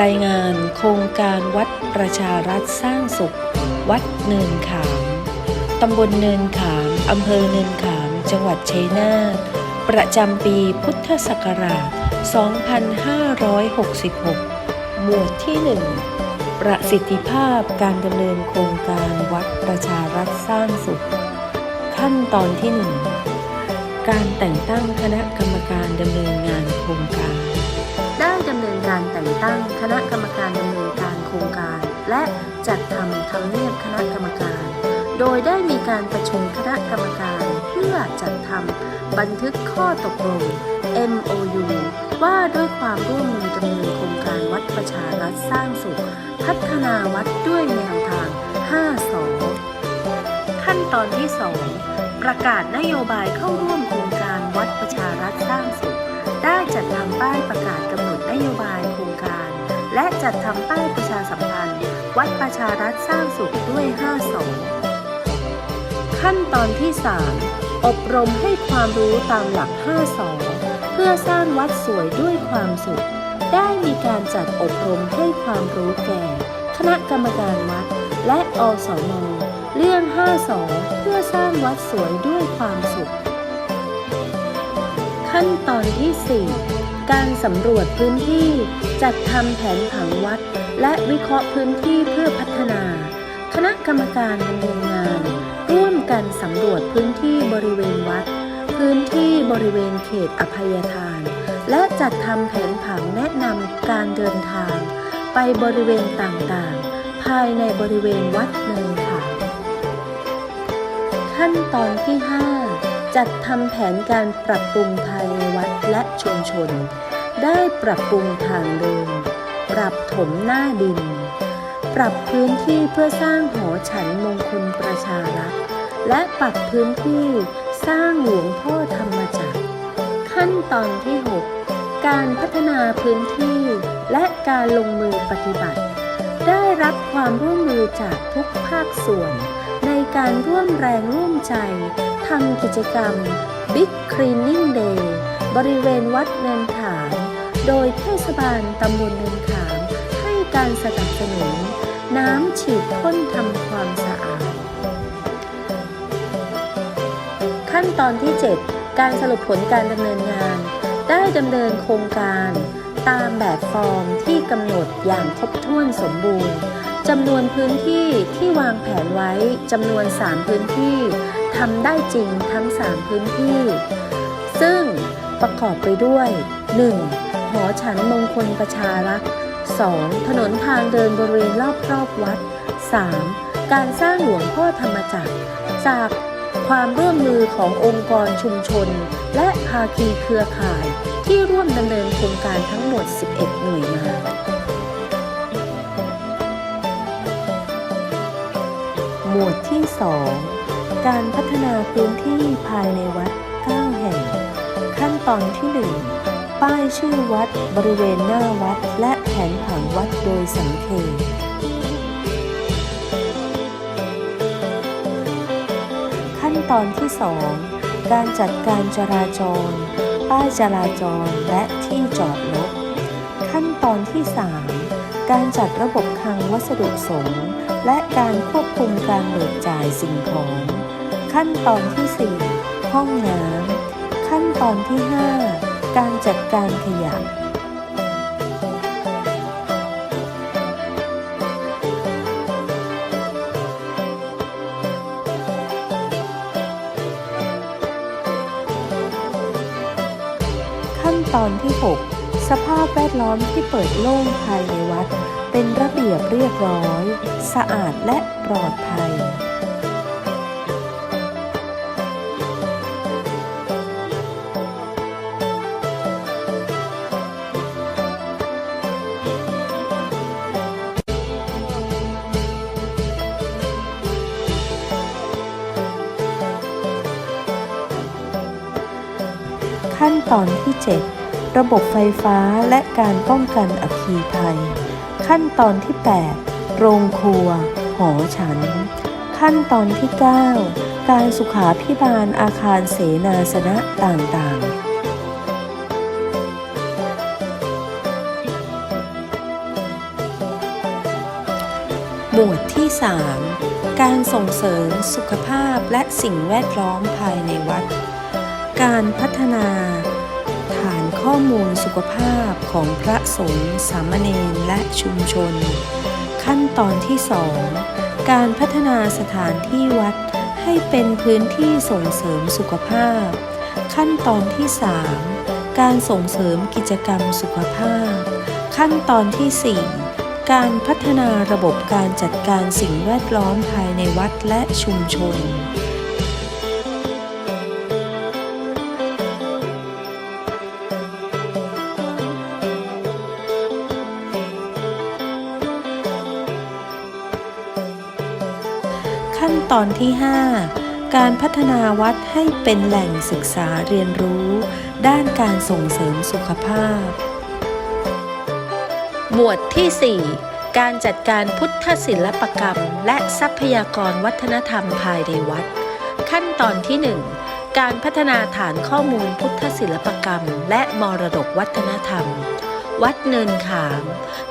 รายงานโครงการวัดประชารัฐสร้างสุข วัดเนินขาม ตำบลเนินขาม อำเภอเนินขาม จังหวัดชัยนาท ประจำปีพุทธศักราช 2566 หมวดที่ 1 ประสิทธิภาพการดำเนินโครงการวัดประชารัฐสร้างสุข ขั้นตอนที่ 1 การแต่งตั้งคณะกรรมการดำเนิน ณะกรรมการดำเนินการโครงการ และจัดทำทำเนียบคณะกรรมการ โดยได้มีการประชุมคณะกรรมการเพื่อจัดทำบันทึกข้อตกลง MOU ว่าด้วยความร่วมมือดำเนินโครงการวัดประชารัฐสร้างสุข พัฒนาวัดด้วยแนวทาง 5 สขั้นตอนที่ 2 ประกาศนโยบายเข้าร่วมโครงการวัดประชารัฐสร้างสุข ได้จัดทำป้ายประกาศกำหนดนโยบายโครงการ และจัดทำป้ายประชาสัมพันธ์ วัดประชารัฐสร้างสุขด้วย5สอขั้นตอนที่ 3 อบรมให้ความรู้ตามหลัก 5 สองเพื่อสร้างวัดสวยด้วยความสุข ได้มีการจัดอบรมให้ความรู้แก่ คณะกรรมการวัด และอสมเรื่อง 5 สองเพื่อสร้างวัดสวยด้วยความสุข ขั้นตอนที่ 4 การสำรวจพื้นที่ จัดทำแผนผังวัด และวิเคราะห์พื้นที่เพื่อพัฒนา คณะกรรมการดำเนินงาน ร่วมกันสำรวจพื้นที่บริเวณวัด พื้นที่บริเวณเขตอภัยทาน และจัดทำแผนผังแนะนำการเดินทาง ไปบริเวณต่างๆ ภายในบริเวณวัดเนินขามขั้นตอนที่ 5 จัดทำแผนการปรับปรุงภายในวัดและชุมชน ได้ปรับปรุงทางเดิน ปรับถมหน้าดิน ปรับพื้นที่เพื่อสร้างหอฉันมงคลประชารัฐและปรับพื้นที่สร้างหลวงพ่อธรรมจักร ขั้นตอนที่ 6 การพัฒนาพื้นที่ และการลงมือปฏิบัติ ได้รับความร่วมมือจากทุกภาคส่วน การร่วมแรงร่วมใจทำกิจกรรม Big Cleaning Day บริเวณวัดเนินขาม โดยเทศบาลตำบลเนินขามให้การสนับสนุน น้ำฉีดพ่นทำความสะอาด ขั้นตอนที่ 7 การสรุปผลการดำเนินงาน ได้ดำเนินโครงการ ตามแบบฟอร์มที่กำหนดอย่างครบถ้วนสมบูรณ์ จำนวนพื้นที่ที่วางแผนไว้จำนวน 3 พื้นที่ทำได้จริงทั้ง 3 พื้นที่ ซึ่งประกอบไปด้วย 1. หอฉันมงคลประชารักษ์ 2. ถนนทางเดินบริเวณรอบรอบวัด 3. การสร้างหลวงพ่อธรรมจักร จากความร่วมมือขององค์กรชุมชน และภาคีเครือข่ายที่ร่วมดำเนินโครงการทั้งหมด 11 หน่วยงาน 2 การพัฒนาพื้นที่ภายในวัด 9 แห่ง ขั้นตอนที่ 1 ป้ายชื่อวัดบริเวณหน้าวัด และแผนผังวัดโดยสังเขปขั้นตอนที่ 2 การจัดการจราจร ป้ายจราจรและที่จอดรถขั้นตอนที่ 3 การจัดระบบคลังวัสดุสงฆ์ และการควบคุมการเบิกจ่ายสิ่งของ ขั้นตอนที่ 4 ห้องน้ำขั้นตอนที่ 5 การจัดการขยะขั้นตอนที่ 6 สภาพแวดล้อมที่เปิดโล่งภายในวัด เป็นระเบียบเรียบร้อย สะอาดและปลอดภัยขั้นตอนที่ 7 ระบบไฟฟ้าและการป้องกันอัคคีภัย ขั้นตอนที่ 8 โรงครัว หอฉัน ขั้นตอนที่ 9 การสุขาพิบาลอาคารเสนาสนะต่างๆหมวดที่ 3 การส่งเสริมสุขภาพและสิ่งแวดล้อมภายในวัด การพัฒนาฐาน ข้อมูลสุขภาพของพระสงฆ์สามเณรและชุมชน ขั้นตอนที่ 2 การพัฒนาสถานที่วัดให้เป็นพื้นที่ส่งเสริมสุขภาพ ขั้นตอนที่ 3 การส่งเสริมกิจกรรมสุขภาพ ขั้นตอนที่ 4 การพัฒนาระบบการจัดการสิ่งแวดล้อมภายในวัดและชุมชน ขั้นตอนที่ 5 การพัฒนาวัดให้เป็นแหล่งศึกษาเรียนรู้ ด้านการส่งเสริมสุขภาพ หมวดที่ 4 การจัดการพุทธศิลปกรรม และทรัพยากรวัฒนธรรมภายในวัด ขั้นตอนที่ 1 การพัฒนาฐานข้อมูลพุทธศิลปกรรม และมรดกวัฒนธรรม วัดเนินขาม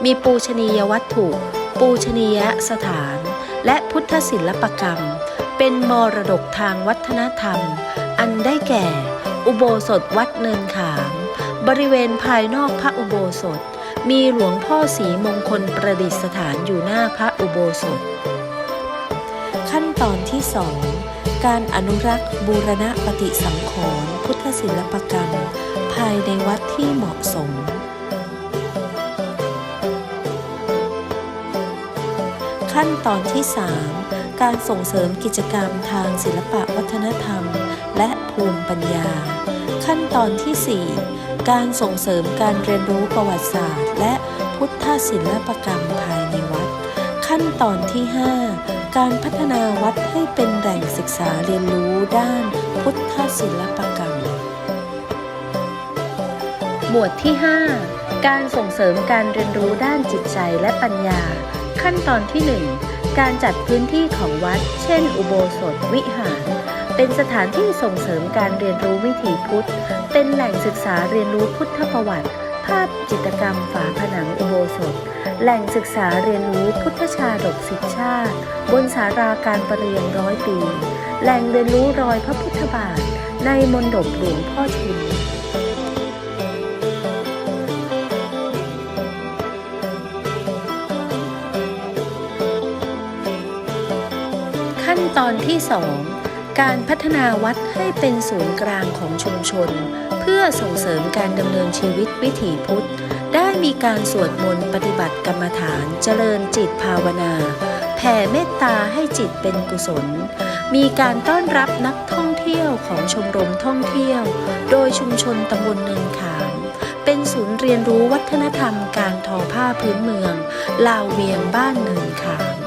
มีปูชนียวัตถุ ปูชนียสถาน และพุทธศิลปกรรม เป็นมรดกทางวัฒนธรรม อันได้แก่ อุโบสถวัดเนินขาม บริเวณภายนอกพระอุโบสถ มีหลวงพ่อสีมงคลประดิษฐานอยู่หน้าพระอุโบสถ ขั้นตอนที่2การอนุรักษ์บูรณะปฏิสังขรณ์พุทธศิลปกรรม ภายในวัดที่เหมาะสม ขั้นตอนที่ 3 การส่งเสริมกิจกรรมทางศิลปะวัฒนธรรม และภูมิปัญญา ขั้นตอนที่ 4 การส่งเสริมการเรียนรู้ประวัติศาสตร์ และพุทธศิลปกรรมภายในวัด ขั้นตอนที่ 5 การพัฒนาวัดให้เป็นแหล่งศึกษาเรียนรู้ด้านพุทธศิลปกรรม หมวดที่ 5 การส่งเสริมการเรียนรู้ด้านจิตใจและปัญญา ขั้นตอนที่ 1 การจัดพื้นที่ของวัด เช่น อุโบสถวิหาร เป็นสถานที่ส่งเสริมการเรียนรู้วิถีพุทธ เป็นแหล่งศึกษาเรียนรู้พุทธประวัติ ภาพจิตรกรรมฝาผนังอุโบสถ แหล่งศึกษาเรียนรู้พุทธชาดกสิทธิชาติ บนสาราการประเรียนร้อยปี แหล่งเรียนรู้รอยพระพุทธบาท ในมณฑปหลวงพ่อชุน ตอนที่ 2 การพัฒนาวัดให้เป็นศูนย์กลางของชุมชน เพื่อส่งเสริมการดำเนินชีวิตวิถีพุทธ ได้มีการสวดมนต์ปฏิบัติกรรมฐานเจริญจิตภาวนาแผ่เมตตาให้จิตเป็นกุศล มีการต้อนรับนักท่องเที่ยวของชมรมท่องเที่ยว โดยชุมชนตำบลเนินขาม เป็นศูนย์เรียนรู้วัฒนธรรมการทอผ้าพื้นเมือง ลาวเวียงบ้านเนินขาม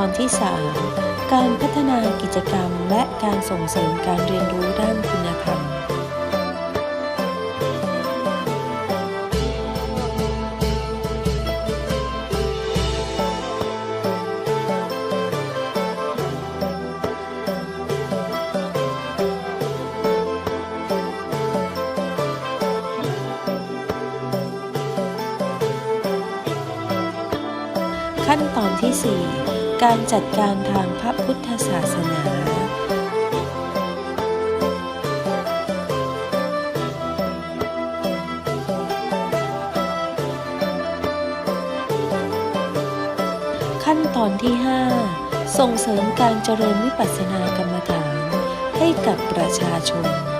ตอนที่ 3 การพัฒนากิจกรรมและการส่งเสริมการเรียนรู้ด้านคุณธรรม ขั้นตอนที่ 4 การจัดการทางพระพุทธศาสนาขั้นตอนที่ 5 ส่งเสริมการเจริญวิปัสสนากรรมฐานให้กับประชาชน